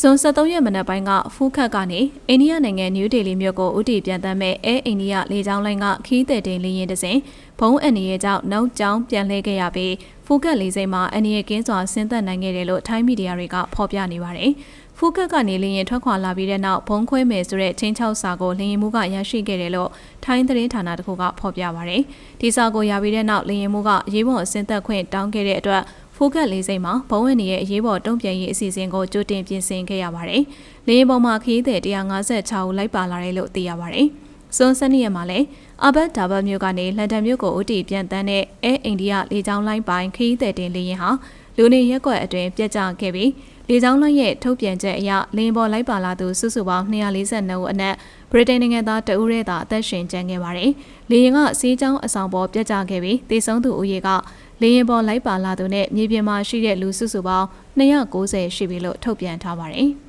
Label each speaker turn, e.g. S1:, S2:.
S1: ဇွန်23ရက်မနက်ပိုင်းကဖူးခတ်ကနေအိန္ဒိယနိုင်ငံနယူးဒေလီမြို့ကိုဥတီပြန်တမ်းမဲ့အဲအိန္ဒိယလေကြောင်းလိုင်းကခီးတဲ့တင်လေရင်တစ်စင်ဘုံအန်ရီရဲ့ကြောင့်နောက်ကျောင်းပြန်လှည့်ခဲ့ရပြီးဖူးခတ်လေစိမ်းမှာအန်ရီရဲ့ကင်းစွာဆင်းသက်နိုင်ခဲ့တယ်လို့ထိုင်းမီဒီယာတွေကဖော်ပြနေပါတယ်။ဖူးခတ်ကနေလေရင်ထွက်ခွာလာပြီးတဲ့နောက်ဘုံခွဲမယ်ဆိုတဲ့ချင်းချောက်စာကိုလေရင်မှုကရရှိခဲ့တယ်လို့ထိုင်းသတင်းဌာနတစ်ခုကဖော်ပြပါတယ်။ဒီစာကိုရပြီးတဲ့နောက်လေရင်မှုကရေးပေါ်ဆင်းသက်ခွင့်တောင်းခဲ့တဲ့အတွက် ဖိုကက်လေးစိတ်မှာဘုံဝင်ရဲ့အရေးပေါ်တုံ့ပြန်ရေးအစီအစဉ်ကိုကြိုတင်ပြင်ဆင်ခဲ့ရပါတယ်။လေယာဉ်ပေါ်မှာခရီးသည်156ဦးလိုက်ပါလာတယ်လို့သိရပါတယ်။စွန်စနေရက်မှာလည်းအဘတ်ဒါဘတ်မြို့ကနေလန်ဒန်မြို့ကိုဦးတည်ပြန်တန်းတဲ့အဲအိန္ဒိယလေကြောင်းလိုင်းပိုင်းခရီးသည်တင်လေယာဉ်ဟာလူနေရက်ကွက်အတွင်းပြက်ကျခဲ့ပြီးလေကြောင်းလိုင်းရဲ့ထုတ်ပြန်ချက်အရလေယာဉ်ပေါ်လိုက်ပါလာသူစုစုပေါင်း242ဦးအနက်ဗြိတိန်နိုင်ငံသားတဦးရဲသာအသက်ရှင်ကျန်ခဲ့ပါတယ်။လေယာဉ်ကစီးကြောင်းအဆောင်ပေါ်ပြက်ကျခဲ့ပြီးတေဆုံးသူဦးရေက လေရင်ပေါ်လိုက်ပါလာသူနဲ့မြေပြင်မှာရှိတဲ့လူစုစုပေါင်း290ရှိပြီလို့ထုတ်ပြန်ထားပါတယ်။